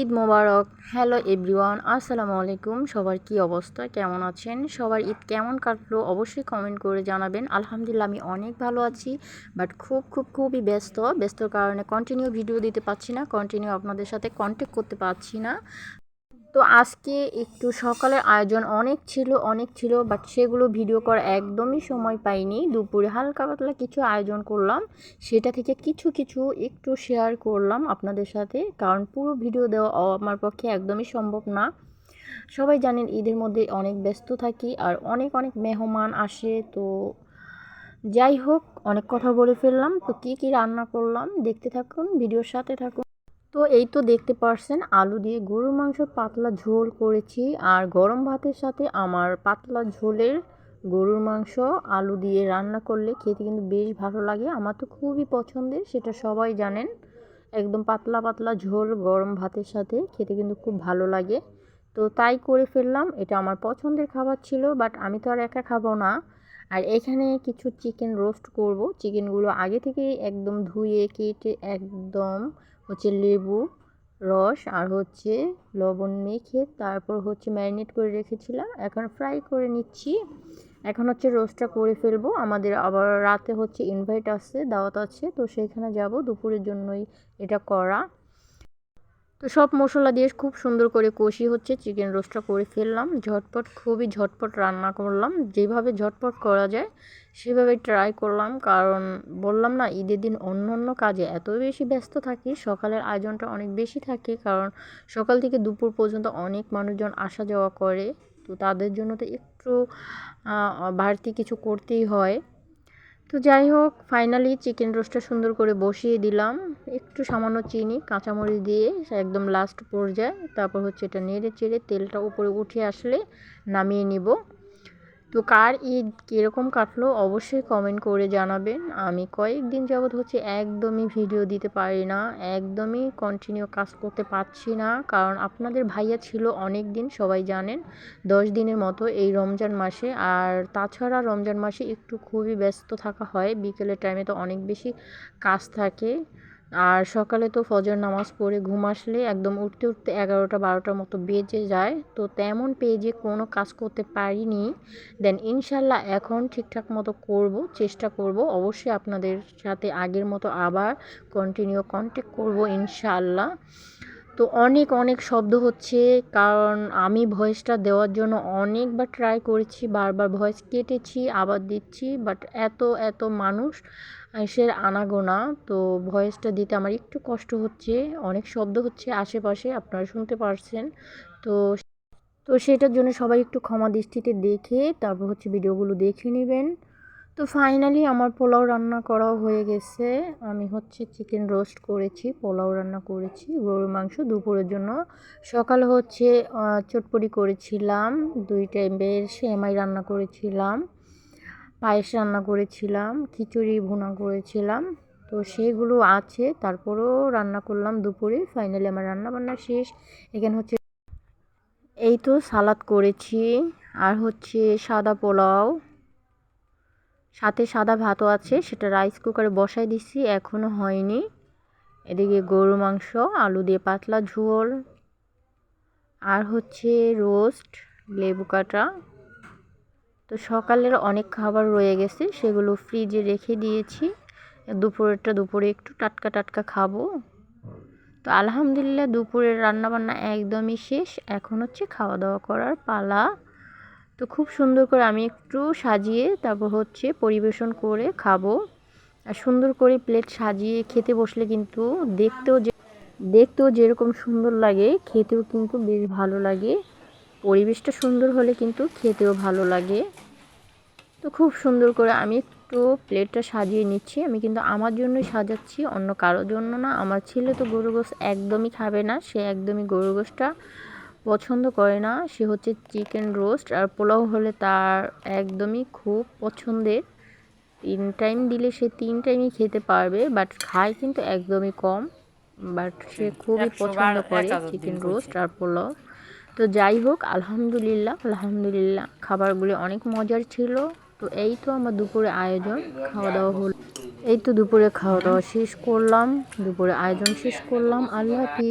ঈদ মোবারক। Hello everyone, আসসালামু আলাইকুম। সবার কি অবস্থা? কেমন আছেন? সবার ঈদ কেমন কাটলো? অবশ্যই কমেন্ট করে জানাবেন। আলহামদুলিল্লাহ, আমি অনেক ভালো আছি, বাট খুব খুব, খুবই ব্যস্ত। ব্যস্তর কারণে কন্টিনিউ ভিডিও দিতে পারছি না কন্টিনিউ আপনাদের সাথে কন্ট্যাক্ট করতে পারছি না। তো আজকে একটু সকালের আয়োজন অনেক ছিল অনেক ছিল বাট সেগুলো ভিডিও করার একদমই সময় পাইনি। দুপুরে হালকা পাতলা কিছু আয়োজন করলাম, সেটা থেকে কিছু কিছু একটু শেয়ার করলাম আপনাদের সাথে, কারণ পুরো ভিডিও দেওয়া আমার পক্ষে একদমই সম্ভব না। সবাই জানেন ঈদের মধ্যে অনেক ব্যস্ত থাকি আর অনেক অনেক মেহমান আসে, তো যাই হোক, অনেক কথা বলে ফেললাম। তো কী কী রান্না করলাম, দেখতে থাকুন ভিডিওর সাথে থাকুন। তো এই তো দেখতে পারছেন, আলু দিয়ে গরুর মাংসর পাতলা ঝোল করেছি। আর গরম ভাতের সাথে আমার পাতলা ঝোলের গরুর মাংস, আলু দিয়ে রান্না করলে খেতে কিন্তু বেশ ভালো লাগে। আমার তো খুবই পছন্দের, সেটা সবাই জানেন। একদম পাতলা পাতলা ঝোল গরম ভাতের সাথে খেতে কিন্তু খুব ভালো লাগে। তো তাই করে ফেললাম, এটা আমার পছন্দের খাবার ছিল, বাট আমি তো আর একা খাব না। আর এখানে কিছু চিকেন রোস্ট করব। চিকেনগুলো আগে থেকেই একদম ধুয়ে, কেটে একদম হচ্ছে লেবু, রস আর হচ্ছে লবণ মেখে তারপর হচ্ছে ম্যারিনেট করে রেখেছিলাম। এখন ফ্রাই করে নিচ্ছি। এখন হচ্ছে রোস্টটা করে ফেলব। আমাদের আবার রাতে হচ্ছে ইনভাইট আছে, দাওয়াত আছে। তো সেইখানে যাব। দুপুরের জন্যই এটা করা। তো সব মশলা দিয়ে খুব সুন্দর করে কষি হচ্ছে চিকেন রোস্টটা করে ফেললাম। ঝটপট, খুবই ঝটপট রান্না করলাম। যেভাবে ঝটপট করা যায়, সেভাবে ট্রাই করলাম। কারণ বললাম না, ঈদের দিন অন্য অন্য কাজে এত বেশি ব্যস্ত থাকি, সকালের আয়োজনটা অনেক বেশি থাকে। কারণ সকাল থেকে দুপুর পর্যন্ত অনেক মানুষজন আসা যাওয়া করে। তো তাদের জন্য তো একটু বাড়তি কিছু করতেই হয়। তো যাই হোক ফাইনালি চিকেন রোস্টটা সুন্দর করে বসিয়ে দিলাম। একটু সামান্য চিনি, কাঁচামরিচ দিয়ে একদম লাস্ট পর্যায়ে। তারপর হচ্ছে এটা নেড়ে চেড়ে তেলটা উপরে উঠে আসলে নামিয়ে নিব। তো কার ঈদ কীরকম কাটলো অবশ্যই কমেন্ট করে জানাবেন। আমি কয়েকদিন যাবৎ হচ্ছে একদমই ভিডিও দিতে পারি না, একদমই কন্টিনিউ কাজ করতে পারছি না। কারণ আপনাদের ভাইয়া ছিল অনেক দিন সবাই জানেন, দশ দিনের মতো এই রমজান মাসে। আর তাছাড়া রমজান মাসে একটু খুবই ব্যস্ত থাকা হয়, বিকেলের টাইমে তো অনেক বেশি কাজ থাকে। আর সকালে তো ফজর নামাজ পড়ে ঘুম আসলে একদম উঠতে উঠতে এগারোটা, বারোটার মতো বেজে যায়। তো তেমন পেজে কোনো কাজ করতে পারিনি। দেন ইনশাল্লাহ এখন ঠিকঠাক মতো করব, চেষ্টা করব। অবশ্যই আপনাদের সাথে আগের মতো আবার কন্টিনিউ কন্ট্যাক্ট করব ইনশাল্লাহ। তো অনেক অনেক শব্দ হচ্ছে। কারণ আমি ভয়েসটা দেওয়ার জন্য অনেকবার ট্রাই করেছি, বারবার ভয়েস কেটেছি, আবার দিচ্ছি বাট এত এত মানুষ এসে আনাগোনা। তো ভয়েসটা দিতে আমার একটু কষ্ট হচ্ছে, অনেক শব্দ হচ্ছে আশেপাশে, আপনারা শুনতে পারছেন। তো তো সেটার জন্য সবাই একটু ক্ষমা দৃষ্টিতে দেখে, তারপর হচ্ছে ভিডিওগুলো দেখে নেবেন। তো ফাইনালি আমার পোলাও রান্না করাও হয়ে গেছে। আমি হচ্ছে চিকেন রোস্ট করেছি, পোলাও রান্না করেছি, গরুর মাংস দুপুরের জন্য। সকালে হচ্ছে চটপটি করেছিলাম, দুই টাইমের সেমাই রান্না করেছিলাম, পায়েস রান্না করেছিলাম, খিচুড়ি ভুনা করেছিলাম। তো সেগুলো আছে, তারপরেও রান্না করলাম দুপুরে। ফাইনালি আমার রান্না বান্না শেষ। এখানে হচ্ছে এই তো সালাদ করেছি। আর হচ্ছে সাদা পোলাও। সাথে সাদা ভাতও আছে, সেটা রাইস কুকারে বসাই দিছি এখনও হয়নি। এদিকে গরু মাংস, আলু দিয়ে পাতলা ঝোল। আর হচ্ছে রোস্ট লেবু কাটা। তো সকালের অনেক খাবার রয়ে গেছে, সেগুলো ফ্রিজে রেখে দিয়েছি। দুপুরেরটা দুপুরে একটু টাটকা টাটকা খাব। তো আলহামদুলিল্লাহ দুপুরের রান্নাবান্না একদমই শেষ, এখন হচ্ছে খাওয়া দাওয়া করার পালা। তো খুব সুন্দর করে আমি একটু সাজিয়ে তারপর হচ্ছে পরিবেশন করে খাব। আর সুন্দর করে প্লেট সাজিয়ে খেতে বসলে কিন্তু দেখতেও যে দেখতেও যেরকম সুন্দর লাগে, খেতেও কিন্তু বেশ ভালো লাগে। পরিবেশটা সুন্দর হলে কিন্তু খেতেও ভালো লাগে। তো খুব সুন্দর করে আমি একটু প্লেটটা সাজিয়ে নিচ্ছি। আমি কিন্তু আমার জন্যই সাজাচ্ছি, অন্য কারোর জন্য না। আমার ছেলে তো গরু গোস একদমই খাবে না। সে একদমই গরু গোসটা পছন্দ করে না। সে হচ্ছে চিকেন রোস্ট। আর পোলাও হলে তার একদমই খুব পছন্দের। তিন টাইম দিলে সে তিন টাইমই খেতে পারবে বাট খায় কিন্তু একদমই কম। বাট সে খুবই পছন্দ করে চিকেন রোস্ট আর পোলাও। তো যাই হোক আলহামদুলিল্লাহ আলহামদুলিল্লাহ। খাবারগুলি অনেক মজার ছিল। তো এই তো আমার দুপুরে আয়োজন। খাওয়া দাওয়া হল এই তো দুপুরে খাওয়া দাওয়া শেষ করলাম। দুপুরে আয়োজন শেষ করলাম। আল্লাহ হাফিজ।